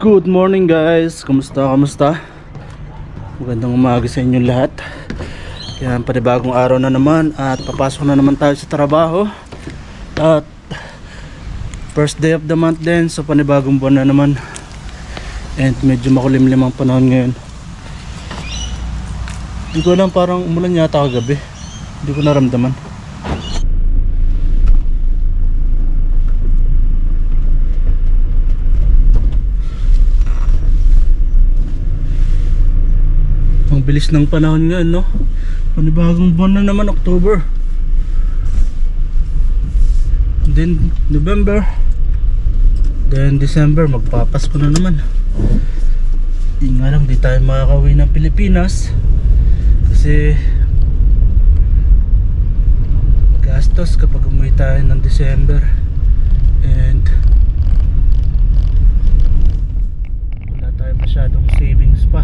Good morning guys! Kamusta? Kamusta? Magandang umaga sa inyo lahat. Yan, panibagong araw na naman at papasok na naman tayo sa trabaho. At first day of the month din, so panibagong buwan na naman. And medyo makulimlim ang panahon ngayon. Hindi ko alam, parang umulan yata kagabi. Hindi ko naramdaman. Bilis ng panahon ngayon, no? Panibagong buwan na naman, October. Then, November. Then, December, magpapasko na naman. Yun nga lang, di tayo makakauwi ng Pilipinas. Kasi, magastos kapag umuwi tayo ng December. And, wala tayo masyadong savings pa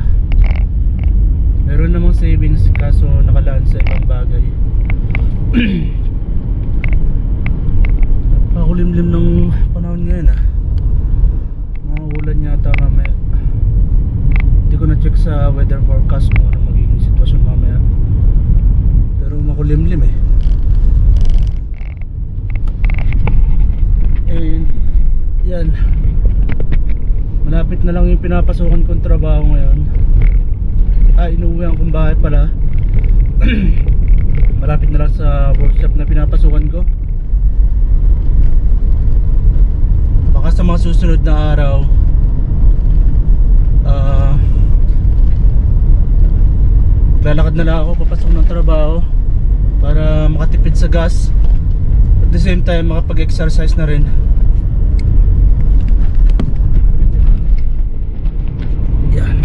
meron namang savings kaso nakalaan sa ibang bagay. Napakulimlim ng panahon ngayon ah. Mauulan yata mamaya. Hindi ko na check sa weather forecast kung ano magiging sitwasyon mamaya. Pero makulimlim eh. And yan. Malapit na lang yung pinapasukan kong trabaho ngayon ah, inuwihan kong bahay pala. Malapit na lang sa workshop na pinapasukan ko. Baka sa mga susunod na araw ah lalakad na lang ako papasok ng trabaho para makatipid sa gas. At the same time makapag-exercise na rin yan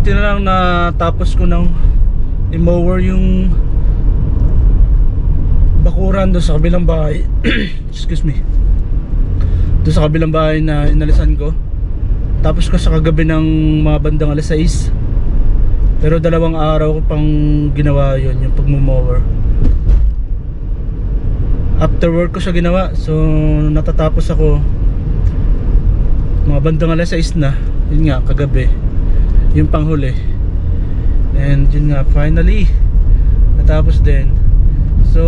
Buti na lang na tapos ko ng i-mower yung bakuran doon sa kabilang bahay. Excuse me. Doon sa kabilang bahay na inalisan ko. Tapos ko sa kagabi ng mga bandang alas 6. Pero dalawang araw ko pang ginawa yon yung pagmumower. After work ko siya ginawa. So natatapos ako mga bandang alas 6 na. Yun nga, kagabi yung panghuli. And yun nga finally natapos din. So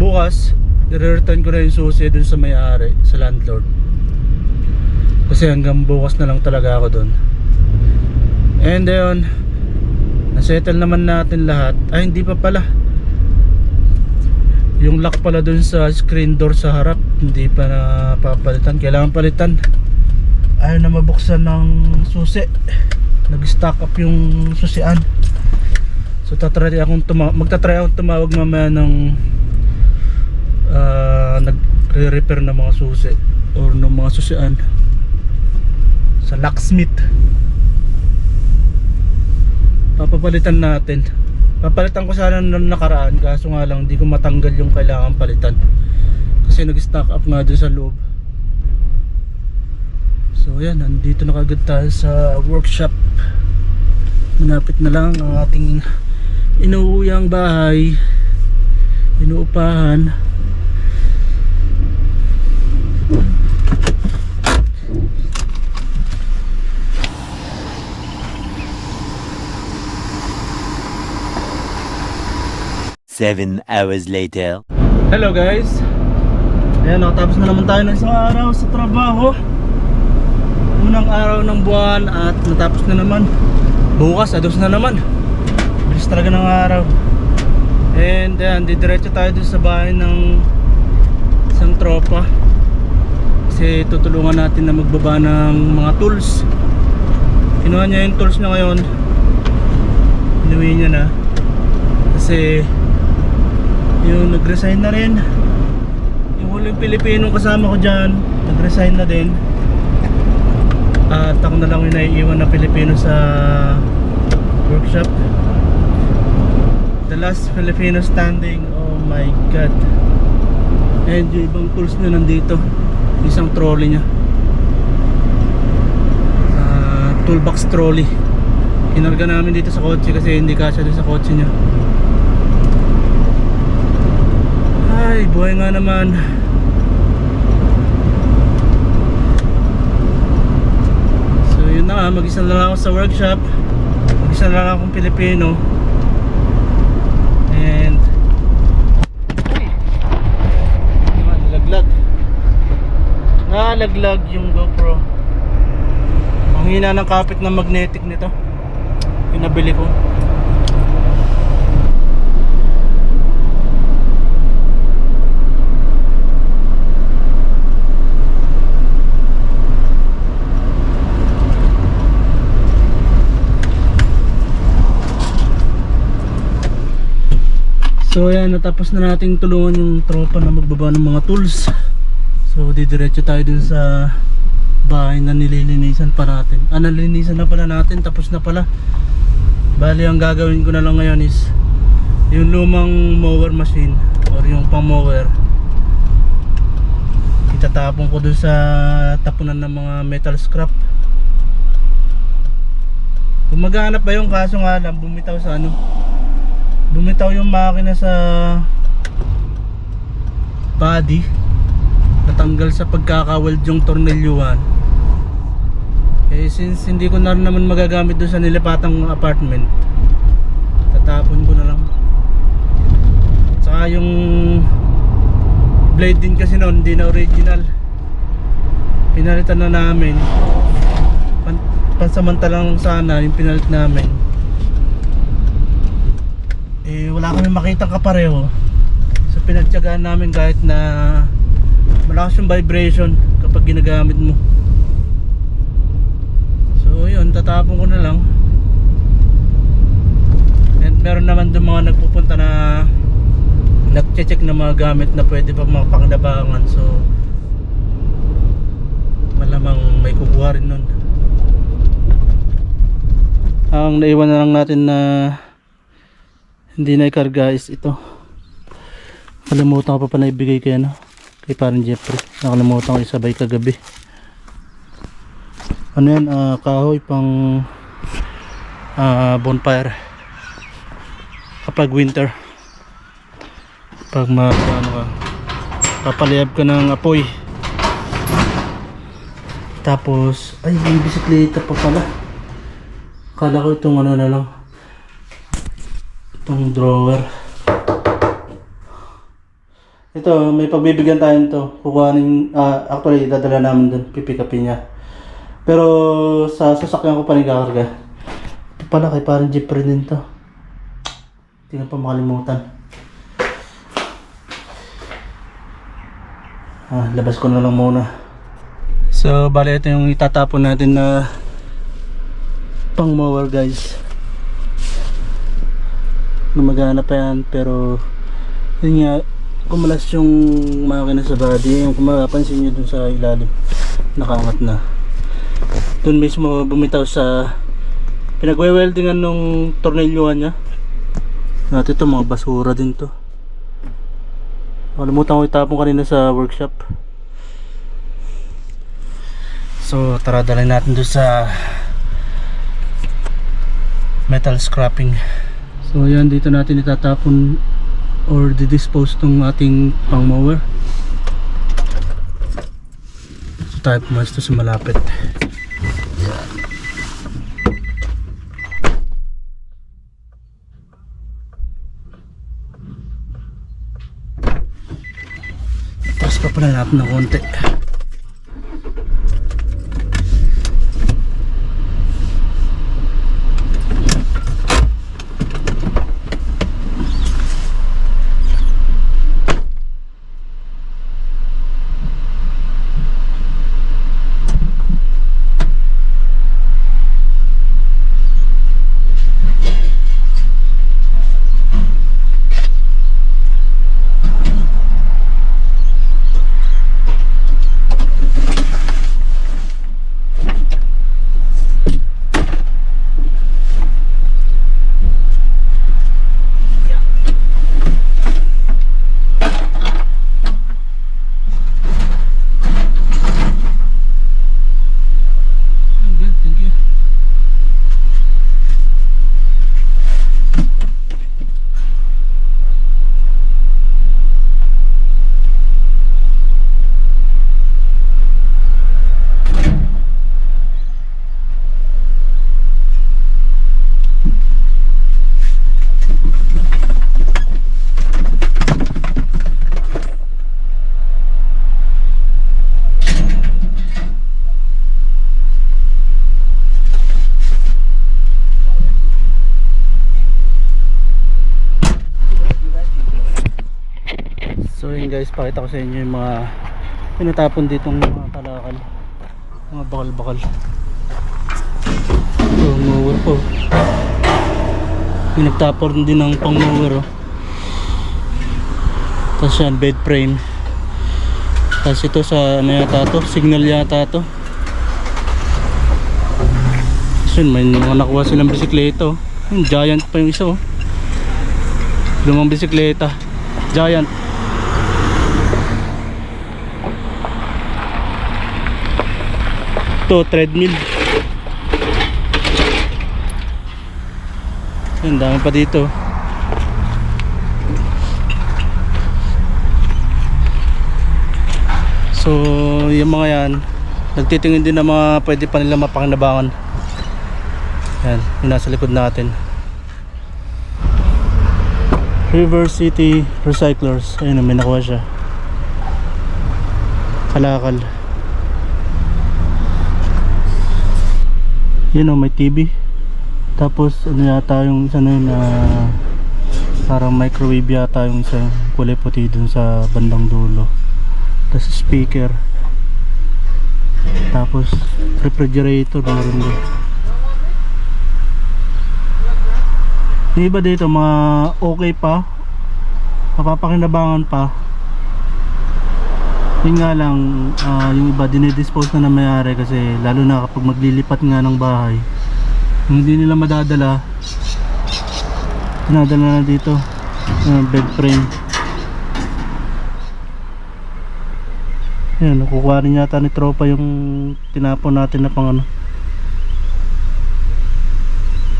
bukas i-return ko na yung susi dun sa may-ari sa landlord. Kasi hanggang bukas na lang talaga ako dun. And then nasettle naman natin lahat. Ay hindi pa pala. Yung lock pala dun sa screen door sa harap hindi pa napapalitan. Kailangan palitan ayaw na mabuksan ng susi. Nag stock up yung susian. So tatry akong tuma magtatry akong tumawag mamaya ng uh, nagre-repair ng mga susi or ng mga susian sa locksmith. Papapalitan natin. Papalitan ko sana ng nakaraan kaso nga lang hindi ko matanggal yung kailangan palitan. Kasi nag stock up nga dun sa loob yan, nandito na kagad tayo sa workshop. Malapit na lang ang ating inuuyang bahay. Inuupahan. Seven hours later. Hello guys. Ayan, nakatapos na naman tayo ng isang araw sa trabaho. Unang araw ng buwan at natapos na naman. Bukas, ados na naman. Bilis talaga ng araw. And ayan, didiretso tayo dun sa bahay ng isang tropa. Kasi tutulungan natin na magbaba ng mga tools. Kinuha niya yung tools na ngayon. Inuwi niya na. Kasi yung nag-resign na rin yung huling Pilipino kasama ko dyan nag-resign na din at ako na lang yung naiiwan na Pilipino sa workshop. The last Filipino standing oh my god. And yung ibang tools na nandito isang trolley nya Ah, toolbox trolley. Kinarga namin dito sa kotse kasi hindi kasya din sa kotse nya ay buhay nga naman mag-isa na lang ako sa workshop. Mag-isa na lang akong Pilipino. And Ah, nalaglag. Nalaglag yung GoPro. Ang hina ng kapit ng magnetic nito. Yung nabili ko. So ayan, natapos na nating tulungan yung tropa na magbaba ng mga tools. So didiretso tayo dun sa bahay na nililinisan pa natin. Ah, nalilinisan na pala natin, tapos na pala. Bali, ang gagawin ko na lang ngayon is yung lumang mower machine or yung pang mower. Itatapon ko dun sa tapunan ng mga metal scrap. Gumaganap ba yung kaso nga lang, bumitaw sa ano, bumitaw yung makina sa body. Natanggal sa pagkakaweld yung tornilyuhan. Eh since hindi ko na rin naman magagamit doon sa nilipatang apartment tatapon ko na lang. Saka yung blade din kasi noon hindi na original. Pinalitan na namin. Pan pansamantalang sana yung pinalit namin eh wala kami makitang kapareho. So pinagtyagaan namin kahit na malakas yung vibration kapag ginagamit mo. So yun tatapon ko na lang. And meron naman doon mga nagpupunta na nagche-check na mga gamit na pwede pa mapakinabangan so malamang may kukuha rin nun. Ang naiwan na lang natin na hindi na ikarga is ito. Kalimutan ko pa pala ibigay kay ano kay parang Jeffrey. Nakalimutan ko isabay kagabi. Ano yan? Ah, kahoy pang ah, bonfire. Kapag winter. Pag ma ano ka papaliyab ka ng apoy. Tapos ay may bisikleta pa pala. Kala ko itong ano na lang itong drawer. Ito may pagbibigyan tayo nito. Kukuhanin ah, actually dadala namin dun. Pipikapin niya. Pero sa sasakyan ko pa rin kakarga. Ito pala kay parang jeep rin din to. Hindi na pa makalimutan. Ah, labas ko na lang muna. So bali ito yung itatapon natin na pang mower guys gumagana pa yan pero yun nga kumalas yung makina sa body. Yung kung mapapansin nyo dun sa ilalim nakaangat na. Dun mismo bumitaw sa pinagwe-weldingan nung tornilyuhan niya. Natin to mga basura din to. Nakalimutan ko itapon kanina sa workshop. So tara dalhin natin doon sa metal scrapping so yan dito natin itatapon or didispose tong ating pang mower. So tayo pumasto sa malapit. Tapos pa pala natin ng konti guys, pakita ko sa inyo yung mga pinatapon ditong mga kalakal. Mga bakal-bakal. So, mower po. Pinagtapon din ng pang mower oh. Tapos yan, bed frame. Tapos ito sa ano yata to, signal yata to. Tapos may mga nakuha silang bisikleta oh. Yung giant pa yung isa oh. Lumang bisikleta. Giant. To treadmill. Ang dami pa dito. So, yung mga yan, nagtitingin din ng mga pwede pa nila mapakinabangan. Yan, yung nasa likod natin. River City Recyclers. Ayun, may nakuha siya. Kalakal. Yun o, may TV. Tapos, ano yata yung isa na yun na parang microwave yata yung isa kulay puti dun sa bandang dulo. Tapos speaker. Tapos refrigerator meron din. Yung iba dito mga okay pa. Mapapakinabangan pa. Yun nga lang, ah, yung iba dinedispose na na mayari kasi lalo na kapag maglilipat nga ng bahay. Hindi nila madadala, dinadala na dito. ah, bed frame. Yan, nakukuha rin yata ni tropa yung tinapon natin na pang ano.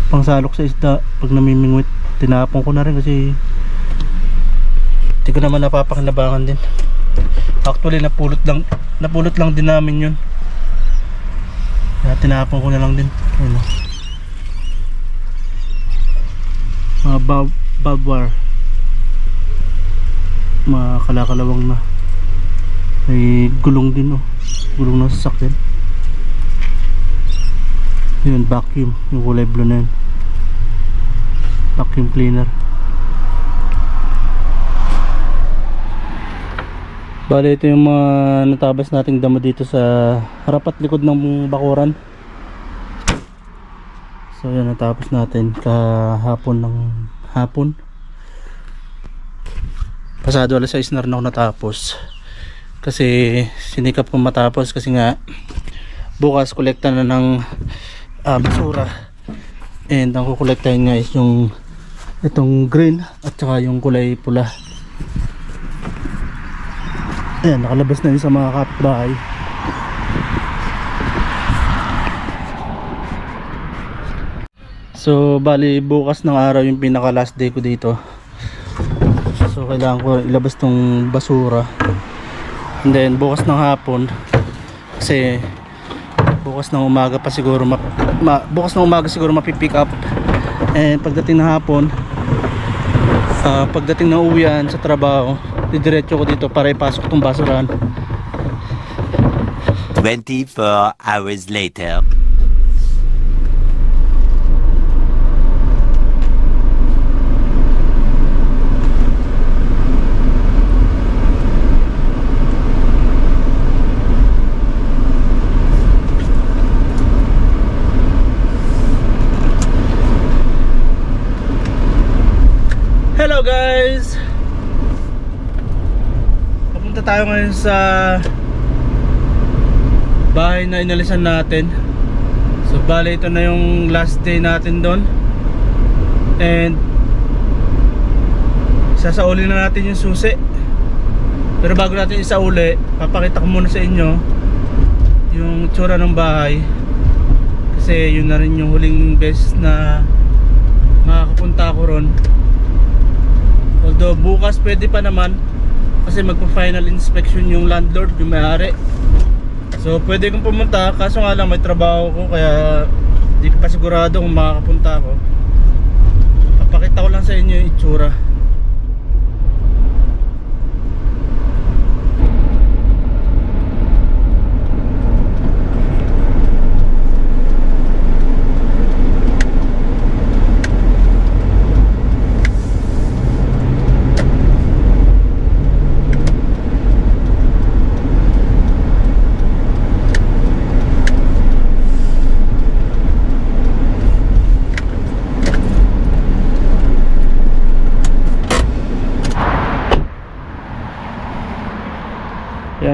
Pang salok sa isda pag namimingwit. Tinapon ko na rin kasi hindi ko naman napapakinabangan din. Actually napulot lang napulot lang din namin yun. Kaya tinapon ko na lang din. Ayun. oh. Mga barbed wire. Mga kalakalawang na. May gulong din oh. Gulong ng sasakyan. Yun, vacuum. Yung kulay blue na yun. Vacuum cleaner. Bale, ito yung mga natabas nating damo dito sa harap at likod ng bakuran. So yan, natapos natin kahapon ng hapon. Pasado alas 6 na rin ako natapos. Kasi sinikap kong matapos kasi nga bukas kolekta na ng ah, basura. And ang kukolektahin nga is yung itong green at saka yung kulay pula. Ayan, nakalabas na yun sa mga kapitbahay. So, bali bukas ng araw yung pinaka last day ko dito. So, kailangan ko ilabas tong basura. And then, bukas ng hapon, kasi bukas ng umaga pa siguro, map, ma, bukas ng umaga siguro mapipick up. And pagdating ng hapon, ah, pagdating ng uwian sa trabaho, didiretso ko dito para ipasok tong basurahan. 24 hours later. Hello guys! Papunta tayo ngayon sa bahay na inalisan natin. So bale ito na yung last day natin doon. And sasauli na natin yung susi. Pero bago natin isauli, papakita ko muna sa inyo yung tsura ng bahay. Kasi yun na rin yung huling beses na makakapunta ako ron. Although bukas pwede pa naman kasi magpa-final inspection yung landlord, yung may-ari. So pwede kong pumunta kaso nga lang may trabaho ko kaya di pa sigurado kung makakapunta ako. Papakita ko lang sa inyo yung itsura.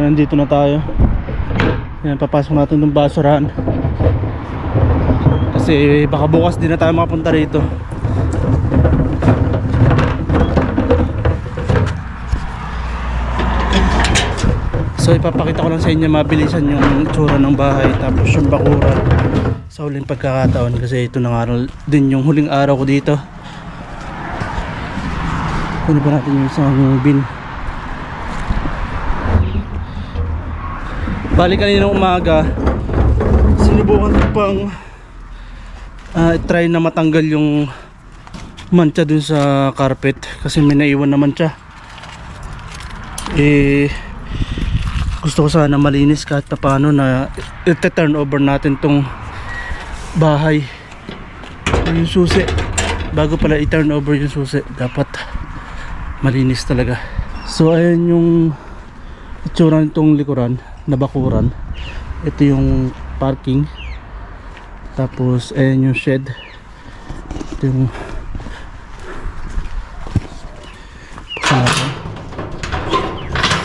Nandito na tayo. Yan, papasok natin ng basurahan. Kasi baka bukas din na tayo makapunta rito. So ipapakita ko lang sa inyo mabilisan yung tsura ng bahay tapos yung bakuran sa huling pagkakataon kasi ito na nga din yung huling araw ko dito. Kunin pa natin yung isang bin. Bali kanina umaga sinubukan ko pang ah, try na matanggal yung mancha dun sa carpet kasi may naiwan naman siya. Eh gusto ko sana malinis kahit pa paano na i-turn over natin tong bahay. Yung susi. Bago pala i-turn over yung susi dapat malinis talaga. So ayan yung itsura nitong likuran na bakuran. Ito yung parking. Tapos ayan yung shed. Ito yung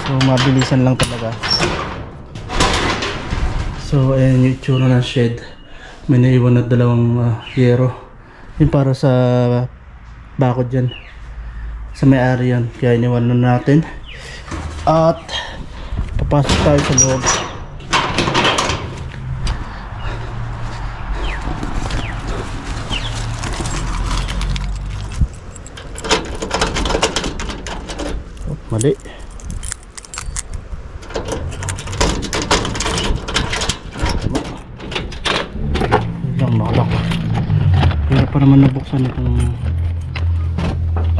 so mabilisan lang talaga. So ayan yung itsura ng shed. May naiwan na dalawang uh, yero. Yun para sa bakod dyan. Sa may ari yan. Kaya iniwan na natin. At papasok tayo sa loob. Oh, mali. Lang nakalak kaya pa naman nabuksan itong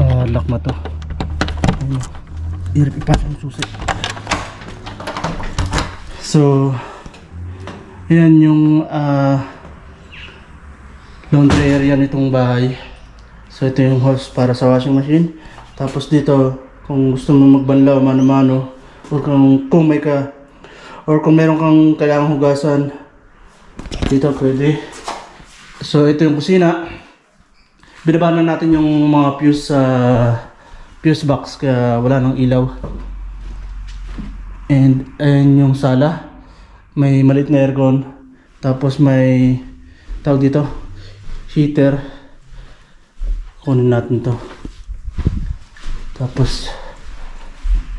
ah, lock na to. Ano hirap ipasok yung susi so yan yung ah, laundry area nitong bahay. So ito yung hose para sa washing machine. Tapos dito kung gusto mo magbanlaw mano-mano or kung, kung may ka or kung meron kang kailangang hugasan dito pwede. So ito yung kusina. Binaba na natin yung mga fuse sa fuse box kaya wala nang ilaw and ayan yung sala. May malit na aircon. Tapos may tawag dito heater. Kunin natin to. Tapos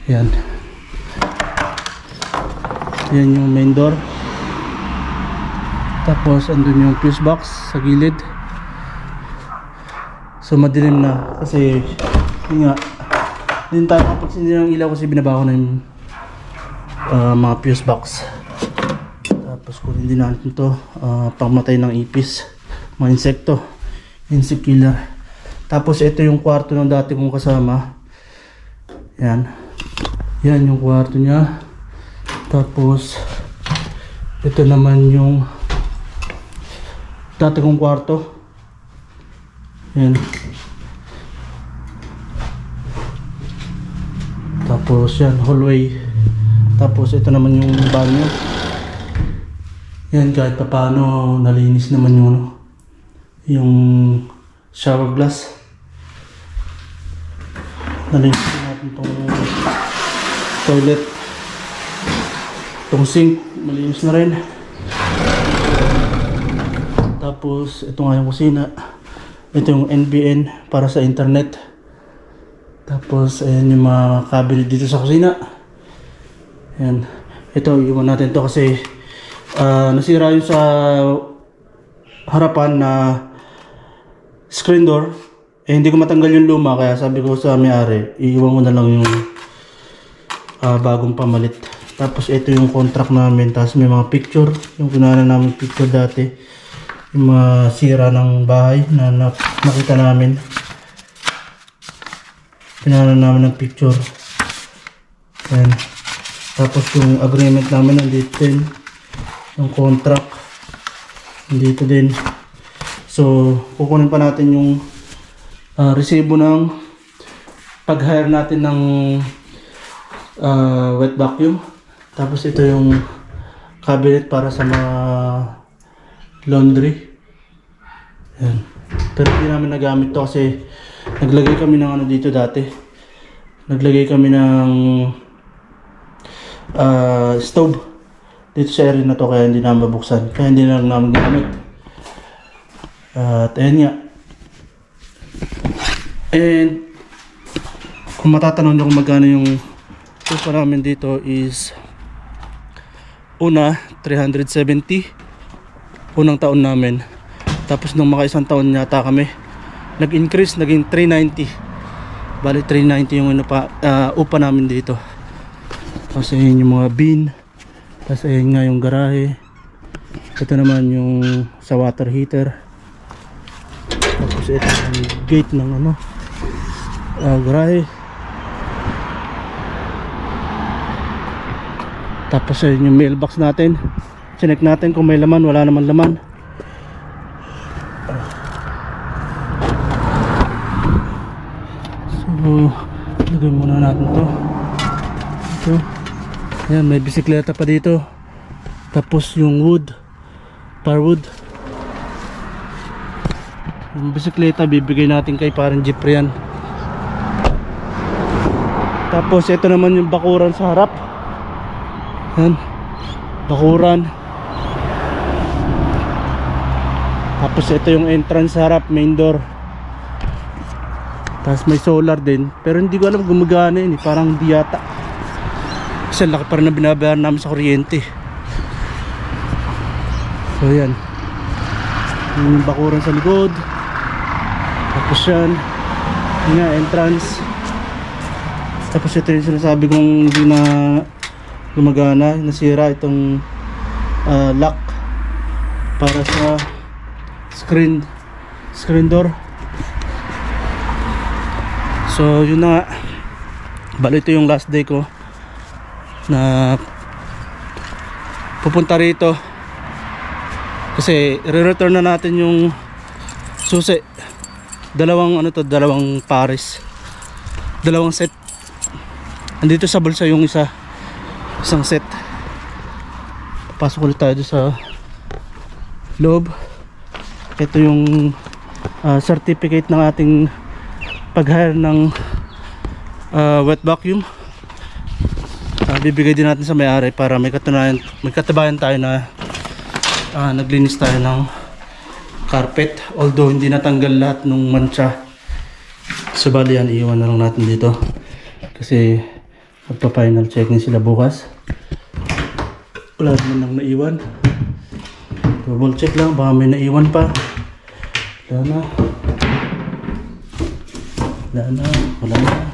yan. Yan yung main door. Tapos andun yung fuse box sa gilid. So madilim na kasi yun nga. Hindi tayo kapagsindi ng ilaw kasi binaba ko na yung ah, mga fuse box. Tapos kunin din natin to ah, pangmatay ng ipis. Mga insekto. Insect killer. Tapos ito yung kwarto ng dati kong kasama. Yan. Yan yung kwarto niya. Tapos ito naman yung dati kong kwarto. Yan. Tapos yan hallway tapos ito naman yung banyo yan kahit pa paano nalinis naman yung ano yung shower glass. Nalinis natin tong toilet. Tong sink malinis na rin. Tapos ito nga yung kusina. Ito yung NBN para sa internet. Tapos ayan yung mga cabinet dito sa kusina ayan. Ito iwan natin to kasi ah, nasira yung sa harapan na screen door. Eh hindi ko matanggal yung luma kaya sabi ko sa may-ari iiwan ko na lang yung ah, bagong pamalit. Tapos ito yung contract namin. Tapos may mga picture. Yung kunana namin picture dati. Yung mga sira ng bahay na, na nakita namin. Pinala namin ng picture. Ayan. Tapos yung agreement namin nandito din. Yung contract nandito din. So kukunin pa natin yung ah, resibo ng pag-hire natin ng ah, wet vacuum. Tapos ito yung cabinet para sa mga laundry. Yan pero hindi namin nagamit to kasi naglagay kami ng ano dito dati. Naglagay kami ng ah, stove dito sa area na to kaya hindi na mabuksan. Kaya hindi na lang namin ginamit. At ayan nga. And kung matatanong nyo kung magkano yung upa namin dito is una 370 unang taon namin tapos nung mga isang taon yata kami nag-increase naging 390 bali 390 yung ano pa, ah, upa namin dito tapos ayun yung mga bin. Tapos ayun nga yung garahe. Ito naman yung sa water heater. Tapos ito yung gate ng ano ah, garahe. Tapos ayun yung mailbox natin. Chinek natin kung may laman wala naman laman So, lagay muna natin to. Ito. Ayan, may bisikleta pa dito. Tapos yung wood. Firewood. Yung bisikleta, bibigay natin kay parang jeep yan. Tapos ito naman yung bakuran sa harap. Yan. Bakuran. Tapos ito yung entrance sa harap, main door. Tapos may solar din. Pero hindi ko alam gumagana yun eh. Parang di yata. Kasi laki pa rin na binabayaran namin sa kuryente. So yan. Yun yung bakuran sa likod. Tapos yan. Yun nga, entrance. Tapos ito yung sinasabi kong hindi na gumagana. Nasira itong ah, lock para sa screen screen door. So yun na nga Bali ito yung last day ko Na Pupunta rito. Kasi re-return na natin yung Susi. Dalawang ano to Dalawang pares. Dalawang set. Andito sa bulsa yung isa. Isang set. Pasok ulit tayo sa Loob. Ito yung ah, Certificate ng ating pag-hire ng uh, wet vacuum uh, bibigay din natin sa may-ari para may katunayan may katabayan tayo na uh, naglinis tayo ng carpet. Although hindi natanggal lahat ng mancha. So bali yan iiwan na lang natin dito. Kasi magpa final checking sila bukas. Wala naman nang naiwan. Double check lang baka may naiwan pa. Wala na. Wala na, wala na.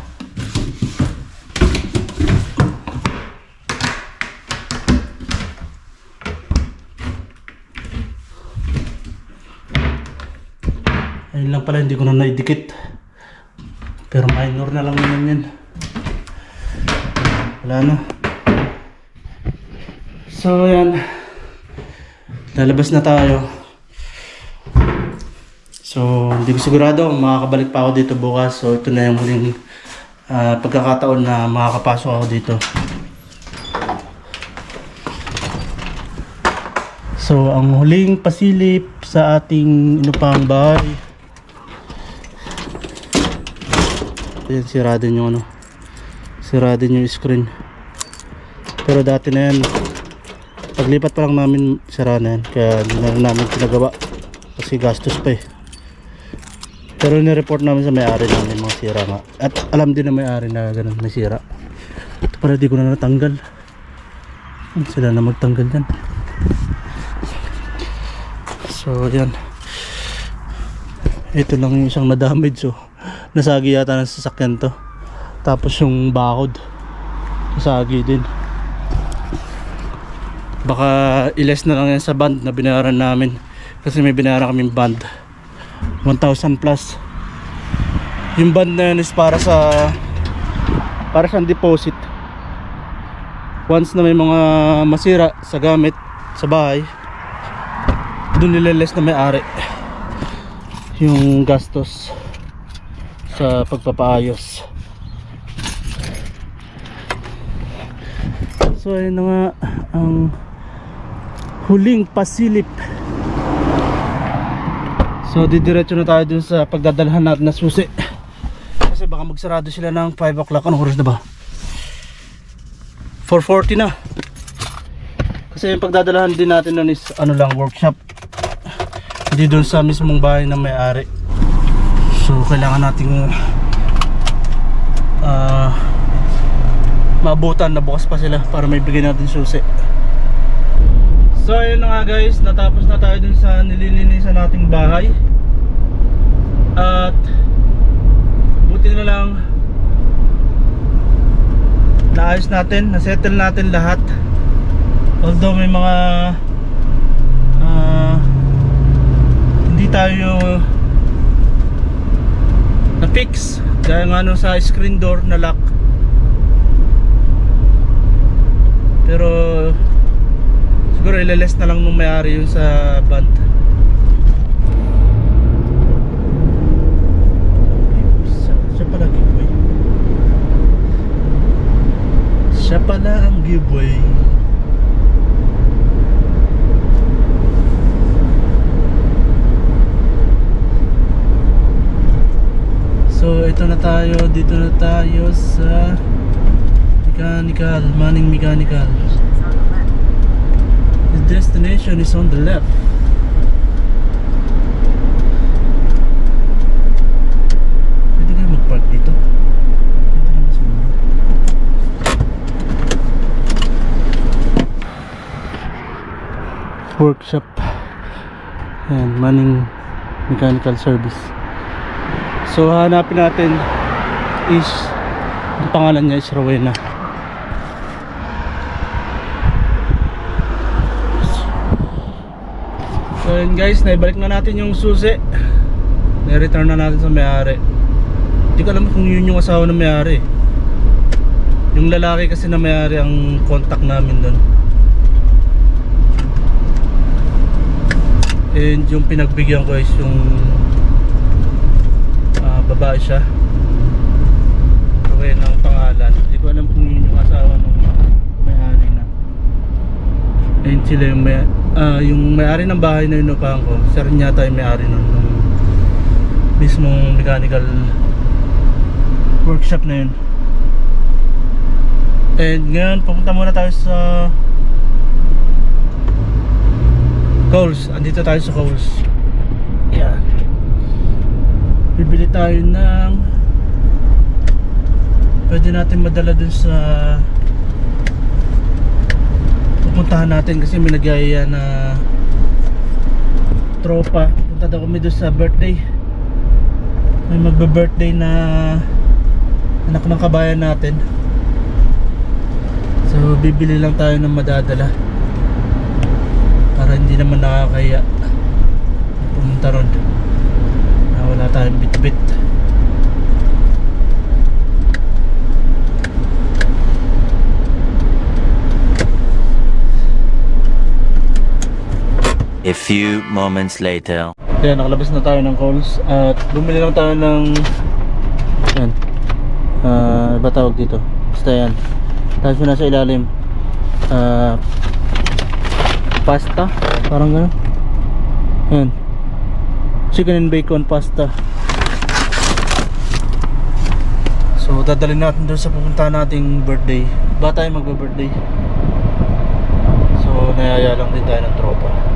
Ayun lang pala, hindi ko na naidikit. Pero minor na lang naman yan. Wala na. So, yan. Lalabas na tayo. So, hindi ko sigurado makakabalik pa ako dito bukas. So, ito na yung huling ah, pagkakataon na makakapasok ako dito. So, ang huling pasilip sa ating inupang bahay. Ayan, sira din yung ano. Sira din yung screen. Pero dati na yan. Paglipat pa lang namin, sira na yan. Kaya hindi na namin pinagawa. Kasi gastos pa eh. Pero nireport namin sa may-ari namin mga sira nga. At alam din na may-ari na ganun, may sira. Ito pala di ko na natanggal. Sila na magtanggal dyan. So, yan. Ito lang yung isang na-damage. So, nasagi yata ng sasakyan to. Tapos yung bakod. Nasagi din. Baka iles na lang yan sa band na binayaran namin. Kasi may binayaran kaming band. 1,000 plus. Yung band na yun is para sa para sa deposit. Once na may mga masira sa gamit sa bahay, doon nileles na may-ari yung gastos sa pagpapaayos. So ayun na nga ang huling pasilip So didiretso na tayo dun sa pagdadalhan natin na susi Kasi baka magsarado sila ng 5 o'clock Anong oras na ba? 440 na. Kasi yung pagdadalahan din natin nun is ano lang, workshop. Hindi doon sa mismong bahay na may-ari. So, kailangan nating ah maabutan na bukas pa sila para may bigyan natin susi. So, ayun na nga guys, natapos na tayo dun sa nililinisan nating bahay. At buti na lang naayos natin, nasettle natin lahat. Although may mga ah, hindi tayo na-fix dahil nga ano sa screen door na lock. Pero siguro ilaless na lang nung may-ari yun sa band. Siya pala giveaway. Siya pala ang giveaway. So ito na tayo, dito na tayo sa Mechanical, Manning Mechanical. The destination is on the left. Pwede kayo mag-park dito. Workshop. Yan, Manning Mechanical Service. So hanapin natin is ang pangalan niya is Rowena. So yun guys, naibalik na natin yung susi. Na-return na natin sa may-ari. Hindi ko alam kung yun yung asawa ng may-ari. Yung lalaki kasi na may-ari ang contact namin doon. And yung pinagbigyan ko is yung babae siya. Rowena ang pangalan. Hindi ko alam kung yun yung asawa ng may-ari na. And sila yung may ah, yung may-ari ng bahay na inupahan ko. Siya rin yata yung may-ari nun nung mismong mechanical workshop na yun. And ngayon, pupunta muna tayo sa Coles. Andito tayo sa Coles. Yan. Bibili tayo ng pwede natin madala dun sa pupuntahan natin kasi may nagyayaya na tropa. Punta daw kami doon sa birthday. May magbe-birthday na anak ng kabayan natin. So bibili lang tayo ng madadala. Para hindi naman nakakaya pumunta ron. Wala tayong bit-bit. A few moments later. Kaya nakalabas na tayo ng calls at bumili lang tayo ng yan. Ah, iba tawag dito. Basta yan. Tapos nasa ilalim ah pasta, parang gano'n. Yan. Chicken and bacon pasta. So dadalhin natin doon sa pupuntahan nating birthday. Ba tayo magbe-birthday? So nayaya lang din tayo ng tropa.